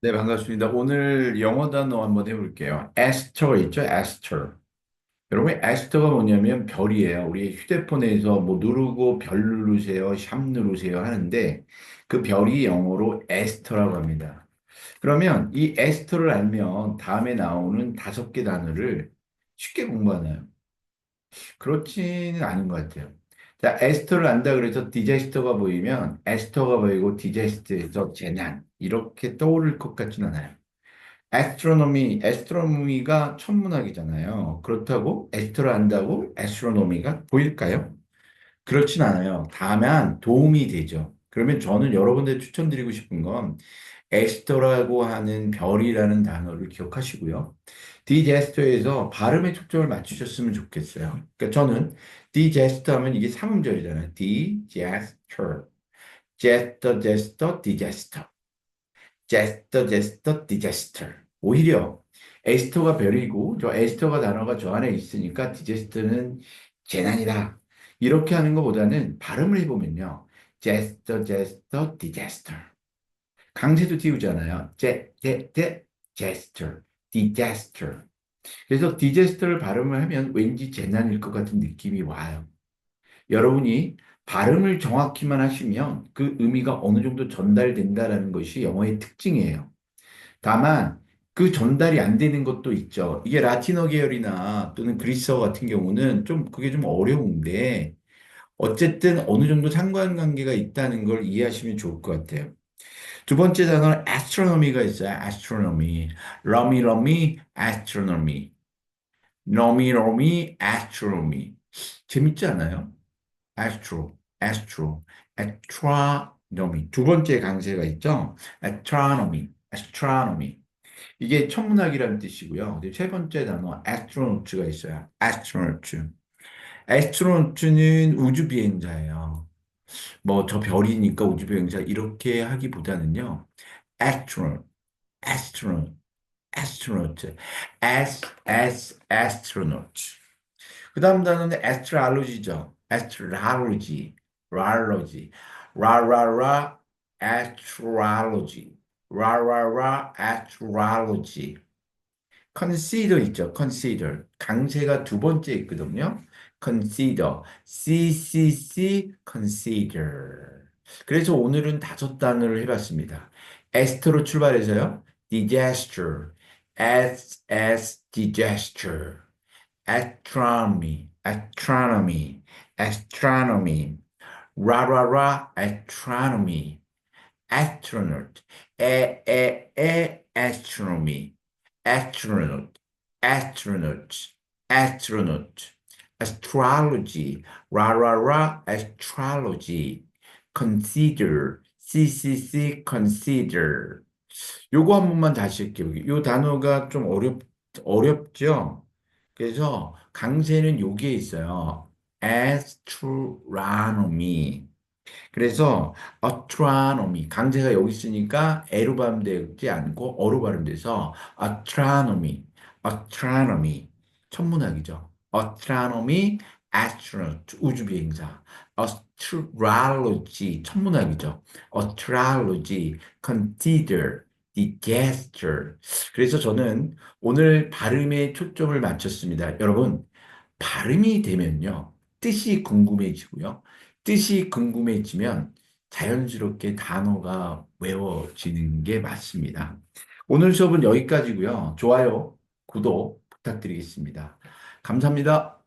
네, 반갑습니다. 오늘 영어 단어 한번 해볼게요. 에스터 있죠? 에스터. 여러분, 에스터가 뭐냐면 별이에요. 우리 휴대폰에서 뭐 누르고 별 누르세요, 샵 누르세요 하는데 그 별이 영어로 에스터라고 합니다. 그러면 이 에스터를 알면 다음에 나오는 다섯 개 단어를 쉽게 공부하나요? 그렇지는 않은 것 같아요. 자, 에스터를 안다 그래서 디제스터가 보이면 에스터가 보이고 디제스트에서 재난 이렇게 떠오를 것 같지는 않아요. 애스트로노미, 애스트로노미가 천문학이잖아요. 그렇다고 에스트로 안다고 애스트로노미가 보일까요? 그렇진 않아요. 다만 도움이 되죠. 그러면 저는 여러분들 추천드리고 싶은 건 에스터라고 하는 별이라는 단어를 기억하시고요. 디제스터에서 발음에 초점을 맞추셨으면 좋겠어요. 그러니까 저는 디제스터 하면 이게 삼음절이잖아요. 디제스터. 제스터, 제스터, 디제스터. 제스터, 제스터, 디제스터. 오히려 에스터가 별이고 저 에스터가 단어가 저 안에 있으니까 디제스터는 재난이다. 이렇게 하는 것보다는 발음을 해보면요. 제스터, 제스터, 디제스터. 강세도 띄우잖아요. 제, 제, 제, 제스터, 디제스터. 그래서 디제스터를 발음을 하면 왠지 재난일 것 같은 느낌이 와요. 여러분이 발음을 정확히만 하시면 그 의미가 어느 정도 전달된다라는 것이 영어의 특징이에요. 다만 그 전달이 안 되는 것도 있죠. 이게 라틴어 계열이나 또는 그리스어 같은 경우는 좀 그게 좀 어려운데 어쨌든 어느 정도 상관관계가 있다는 걸 이해하시면 좋을 것 같아요. 두 번째 단어는 astronomy가 있어요. astronomy. 러미 러미 astronomy. 러미 러미 astronomy. 재밌지 않아요? astro, astro, astronomy. 두 번째 강세가 있죠. astronomy, astronomy. 이게 천문학이라는 뜻이고요. 세 번째 단어 astronaut가 있어요. astronaut. astronaut는 우주 비행자예요. 뭐 저 별이니까 우주 비행자 이렇게 하기보다는요. astronaut, astronaut, astronaut, as, as, astronaut. 그 다음 단어는 astrology죠. astrology, astrology, 라라라, astrology, 라라라, astrology. Consider 있죠. consider. 강세가 두 번째 있거든요. consider, ccc, consider. 그래서 오늘은 다섯 단어를 해봤습니다. 에스터로 출발해서요. disaster, as, as, disaster. astronomy, astronomy, astronomy, ra, astronomy, astronaut, e e e, astronomy, astronaut, astronaut, astronaut, astrology, ra ra ra, astrology, consider, ccc, consider. 요거 한 번만 다시 할게요. 요 단어가 좀 어렵, 어렵죠? 그래서 강세는 여기에 있어요. astronomy. 그래서 astronomy 강세가 여기 있으니까 에로 발음되지 않고 어로 발음돼서 astronomy, astronomy 천문학이죠. astronomy, astronaut 우주 비행사, astrology 천문학이죠. astrology, consider disaster. 그래서 저는 오늘 발음에 초점을 맞췄습니다. 여러분, 발음이 되면요. 뜻이 궁금해지고요. 뜻이 궁금해지면 자연스럽게 단어가 외워지는 게 맞습니다. 오늘 수업은 여기까지고요. 좋아요, 구독 부탁드리겠습니다. 감사합니다.